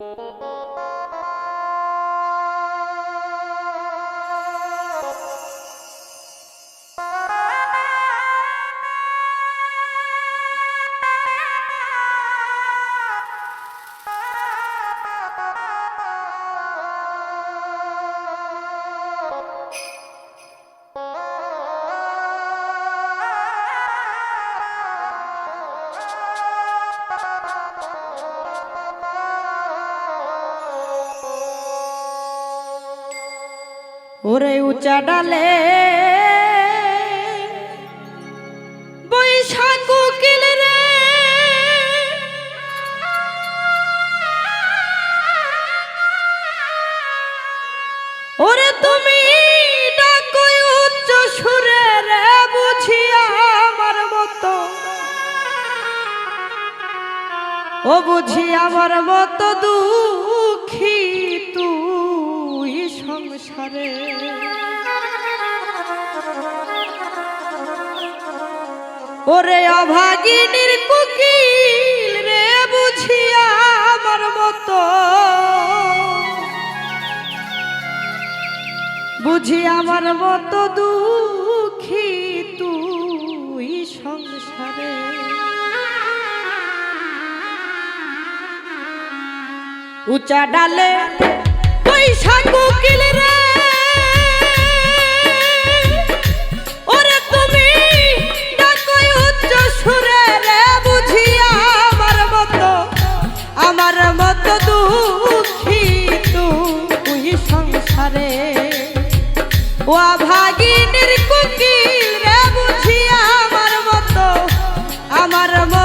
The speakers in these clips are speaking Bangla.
you ওরে উঁচা ডালে। ওরে তুমি উচ্চ আমার মতো। ও বুঝি আমার মতো দুঃখী তুই। সংসারে। ওরে অভাগিনীর কুকিল রে বুঝিয়া আমার মতো। বুঝি আমার মতো দুঃখী তুই সংসারে। উঁচা ডালে আমার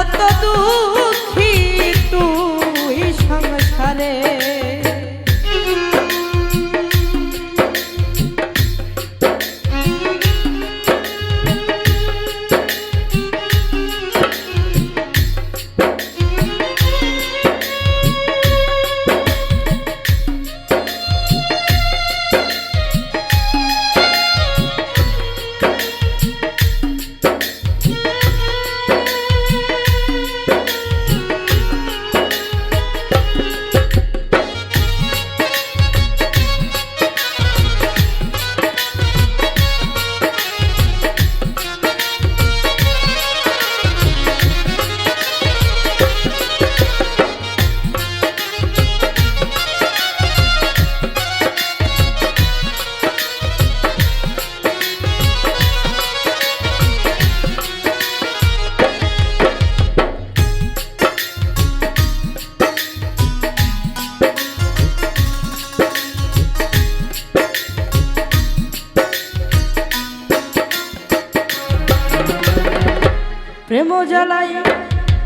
প্রেম জ্বালাই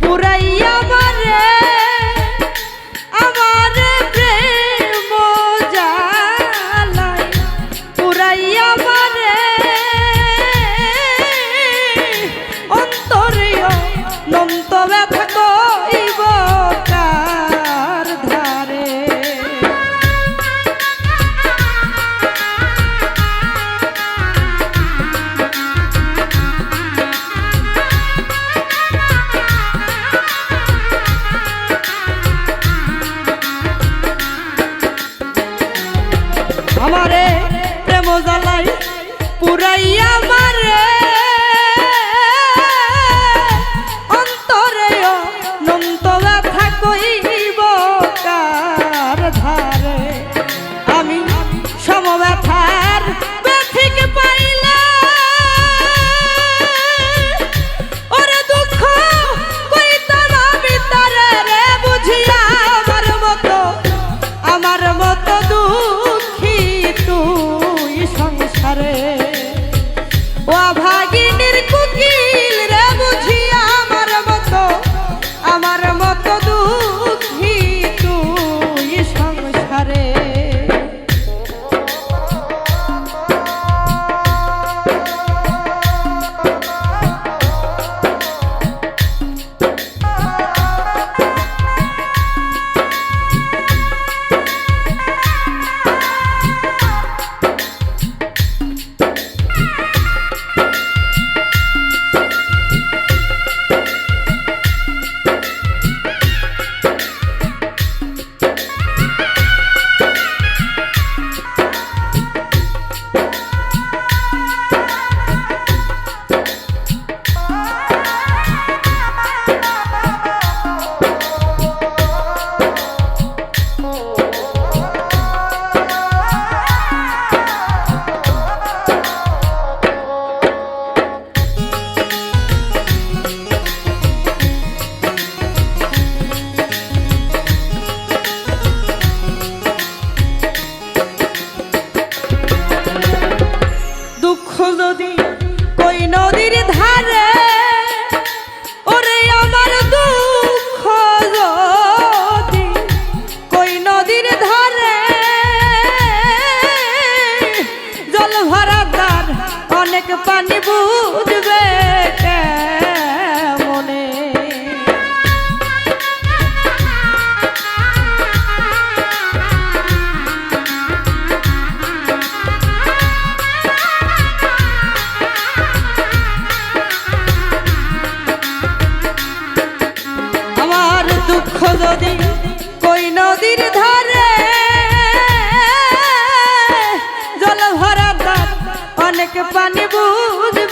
পুরাইয়া মারে পুরাইয়া পাক পানি বুঝবে মনে আমার দুঃখ যদি কই নদীর ধারে अनक पानी बूंद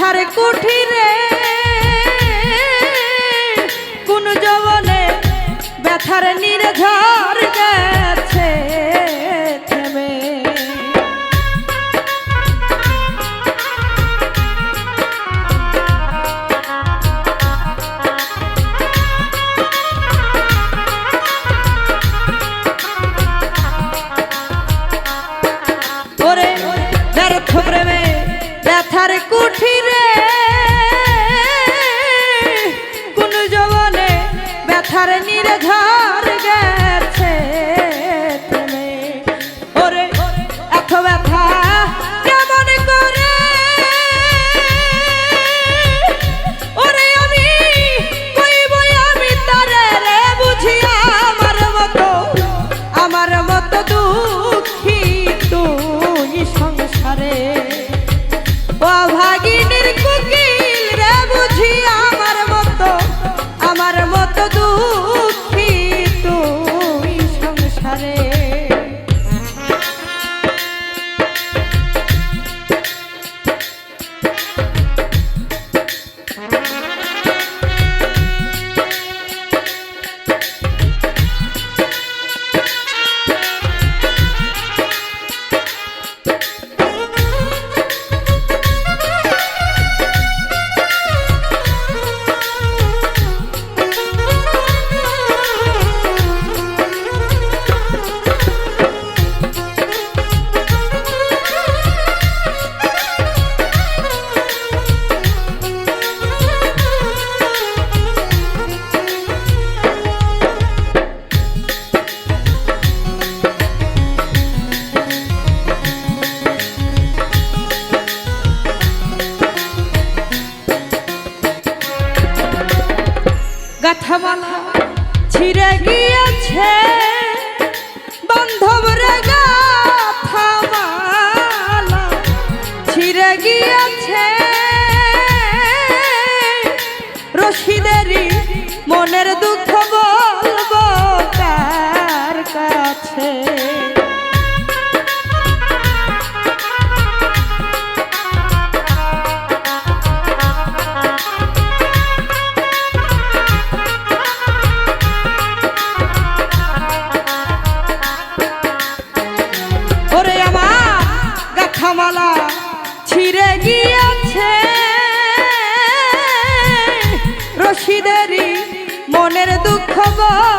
আছার কুঠিরে কোন জবনে ব্যথার নির্ঝর pared. দুঃখীদেরই মনের দুঃখ বলব তার কাছে। ওরে আমার গাঠামালা ছিঁড়ে গিয়ে ever